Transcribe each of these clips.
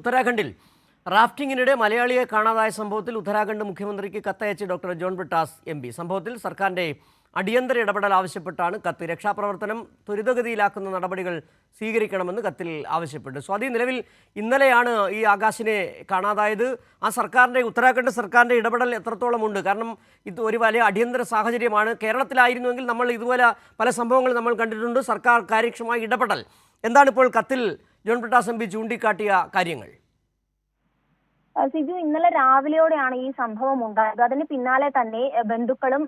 ഉത്തരാഖണ്ഡിൽ റാഫ്റ്റിംഗിനിടെ മലയാളിയെ കാണാതായ സംഭവത്തിൽ ഉത്തരാഖണ്ഡ് മുഖ്യമന്ത്രിക്ക് കത്തയച്ച് doctor John Brittas M P. സംഭവത്തിൽ സർക്കാരിന്റെ അടിയന്തര ഇടപെടൽ ആവശ്യപ്പെട്ടാണ് കത്ത്. രക്ഷാപ്രവർത്തനം ത്വരിതഗതിയിലാക്കുന്ന നടപടികൾ സ്വീകരിക്കണമെന്ന് കത്തിൽ ആവശ്യപ്പെട്ടു. സ്വാതി നിലവിൽ ഇന്നലെയാണ് ഈ ആകാശിനെ കാണാതായത്. ആ സർക്കാരിന്റെ ഉത്തരാഖണ്ഡ് സർക്കാരിന്റെ ഇടപെടൽ എത്രത്തോളം ഉണ്ട്? കാരണം ഇത് ഒരു വലിയ അടിയന്തര സാഹചര്യമാണ്. കേരളത്തിലായിരുന്നുവെങ്കിൽ നമ്മൾ ഇതുപോലെ പല സംഭവങ്ങൾ നമ്മൾ കണ്ടിട്ടുണ്ട്. സർക്കാർ കാര്യക്ഷമമായി ഇടപെടൽ. എന്താണ് ഇപ്പോൾ കത്തിൽ ജോൺ ബ്രിട്ടാസ് എം പി ചൂണ്ടിക്കാട്ടിയ കാര്യങ്ങൾ. സിജു ഇന്നലെ രാവിലെയോടെയാണ് ഈ സംഭവം ഉണ്ടായത്. അതിന് പിന്നാലെ തന്നെ ബന്ധുക്കളും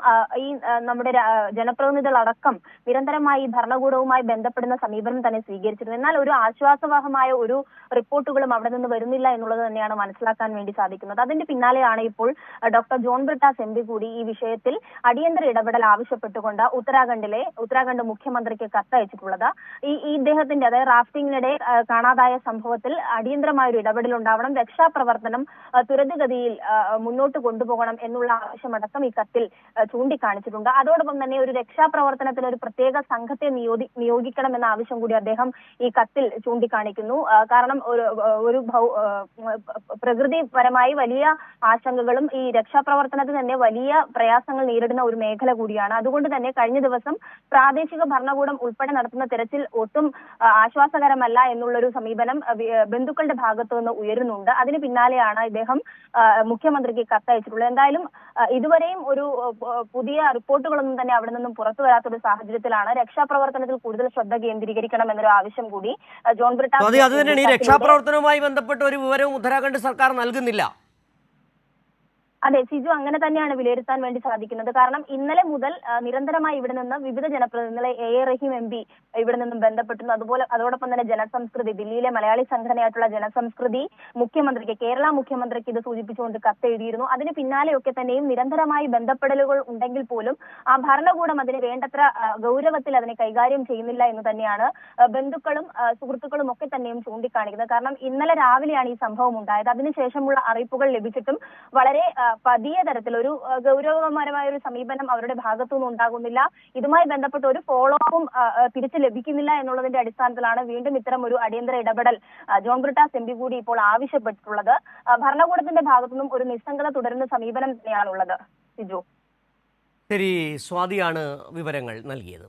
ഈ നമ്മുടെ ജനപ്രതിനിധികളടക്കം നിരന്തരമായി ഭരണകൂടവുമായി ബന്ധപ്പെടുന്ന സമീപനം തന്നെ സ്വീകരിച്ചിരുന്നു. എന്നാൽ ഒരു ആശ്വാസവാഹമായ ഒരു റിപ്പോർട്ടുകളും അവിടെ നിന്ന് വരുന്നില്ല എന്നുള്ളത് തന്നെയാണ് മനസ്സിലാക്കാൻ വേണ്ടി സാധിക്കുന്നത്. അതിന്റെ പിന്നാലെയാണ് ഇപ്പോൾ ഡോക്ടർ ജോൺ ബ്രിട്ടാസ് എം കൂടി ഈ വിഷയത്തിൽ അടിയന്തര ഇടപെടൽ ആവശ്യപ്പെട്ടുകൊണ്ട് ഉത്തരാഖണ്ഡിലെ ഉത്തരാഖണ്ഡ് മുഖ്യമന്ത്രിക്ക് കത്തയച്ചിട്ടുള്ളത്. ഈ ഇദ്ദേഹത്തിന്റെ അതായത് റാഫ്റ്റിംഗിനിടെ കാണാതായ സംഭവത്തിൽ അടിയന്തരമായ ഒരു ഇടപെടൽ ഉണ്ടാവണം രക്ഷാപ്രവർത്തനം ആ, ത്വരിതഗതിയിൽ മുന്നോട്ട് കൊണ്ടുപോകണം എന്നുള്ള ആവശ്യമടക്കം ഈ കത്തിൽ ചൂണ്ടിക്കാണിച്ചിട്ടുണ്ട്. അതോടൊപ്പം തന്നെ ഒരു രക്ഷാപ്രവർത്തനത്തിന് ഒരു പ്രത്യേക സംഘത്തെ നിയോജി നിയോഗിക്കണം എന്ന ആവശ്യം കൂടി അദ്ദേഹം ഈ കത്തിൽ ചൂണ്ടിക്കാണിക്കുന്നു. കാരണം ഒരു ഒരു പ്രകൃതിപരമായി വലിയ ആശങ്കകളും ഈ രക്ഷാപ്രവർത്തനത്തിന് തന്നെ വലിയ പ്രയാസങ്ങൾ നേരിടുന്ന ഒരു മേഖല കൂടിയാണ്. അതുകൊണ്ട് തന്നെ കഴിഞ്ഞ ദിവസം പ്രാദേശിക ഭരണകൂടം ഉൾപ്പെടെ നടത്തുന്ന തെരച്ചിൽ ഒട്ടും ആശ്വാസകരമല്ല എന്നുള്ളൊരു സമീപനം ബന്ധുക്കളുടെ ഭാഗത്തു നിന്ന് ഉയരുന്നുണ്ട്. അതിന് പിന്നാലെയാണ് ഇദ്ദേഹം മുഖ്യമന്ത്രിക്ക് കത്തയച്ചിട്ടുള്ളത്. എന്തായാലും ഇതുവരെയും ഒരു പുതിയ റിപ്പോർട്ടുകളൊന്നും തന്നെ അവിടെ നിന്നും പുറത്തു വരാത്തൊരു സാഹചര്യത്തിലാണ്. രക്ഷാപ്രവർത്തനത്തിൽ കൂടുതൽ ശ്രദ്ധ കേന്ദ്രീകരിക്കണം എന്നൊരു ആവശ്യം കൂടി ജോൺ ബ്രിട്ടാസ് അത് തന്നെയാണ്. ഈ രക്ഷാപ്രവർത്തനവുമായി ബന്ധപ്പെട്ട ഒരു വിവരവും ഉത്തരാഖണ്ഡ് സർക്കാർ നൽകുന്നില്ല. അതെ സിജു അങ്ങനെ തന്നെയാണ് വിലയിരുത്താൻ വേണ്ടി സാധിക്കുന്നത്. കാരണം ഇന്നലെ മുതൽ നിരന്തരമായി ഇവിടെ നിന്ന് വിവിധ ജനപ്രതിനിധികളെ A. A. Rahim M. P ഇവിടെ നിന്നും ബന്ധപ്പെട്ടിരുന്നു. അതുപോലെ അതോടൊപ്പം തന്നെ ജനസംസ്കൃതി ദില്ലിയിലെ മലയാളി സംഘടനയായിട്ടുള്ള ജനസംസ്കൃതി മുഖ്യമന്ത്രിക്ക് കേരള മുഖ്യമന്ത്രിക്ക് ഇത് സൂചിപ്പിച്ചുകൊണ്ട് കത്തെഴുതിയിരുന്നു. അതിന് പിന്നാലെയൊക്കെ തന്നെയും നിരന്തരമായി ബന്ധപ്പെടലുകൾ ഉണ്ടെങ്കിൽ പോലും ആ ഭരണകൂടം അതിന് വേണ്ടത്ര ഗൗരവത്തിൽ അതിനെ കൈകാര്യം ചെയ്യുന്നില്ല എന്ന് തന്നെയാണ് ബന്ധുക്കളും സുഹൃത്തുക്കളും ഒക്കെ തന്നെയും ചൂണ്ടിക്കാണിക്കുന്നത്. കാരണം ഇന്നലെ രാവിലെയാണ് ഈ സംഭവം ഉണ്ടായത്. അതിനുശേഷമുള്ള അറിയിപ്പുകൾ ലഭിച്ചിട്ടും വളരെ പതിയ തരത്തിൽ ഒരു ഗൗരവപരമായ ഒരു സമീപനം അവരുടെ ഭാഗത്തു നിന്നും ഉണ്ടാകുന്നില്ല. ഇതുമായി ബന്ധപ്പെട്ട് ഒരു ഫോളോ അപ്പും തിരിച്ചു ലഭിക്കുന്നില്ല എന്നുള്ളതിന്റെ അടിസ്ഥാനത്തിലാണ് വീണ്ടും ഇത്തരം ഒരു അടിയന്തര ഇടപെടൽ ജോൺ ബ്രിട്ടാസ് എം പി കൂടി ഇപ്പോൾ ആവശ്യപ്പെട്ടിട്ടുള്ളത്. ഭരണകൂടത്തിന്റെ ഭാഗത്തുനിന്നും ഒരു നിസ്സംഗത തുടരുന്ന സമീപനം തന്നെയാണുള്ളത്. സിജു. ശരി സ്വാതിയാണ് വിവരങ്ങൾ നൽകിയത്.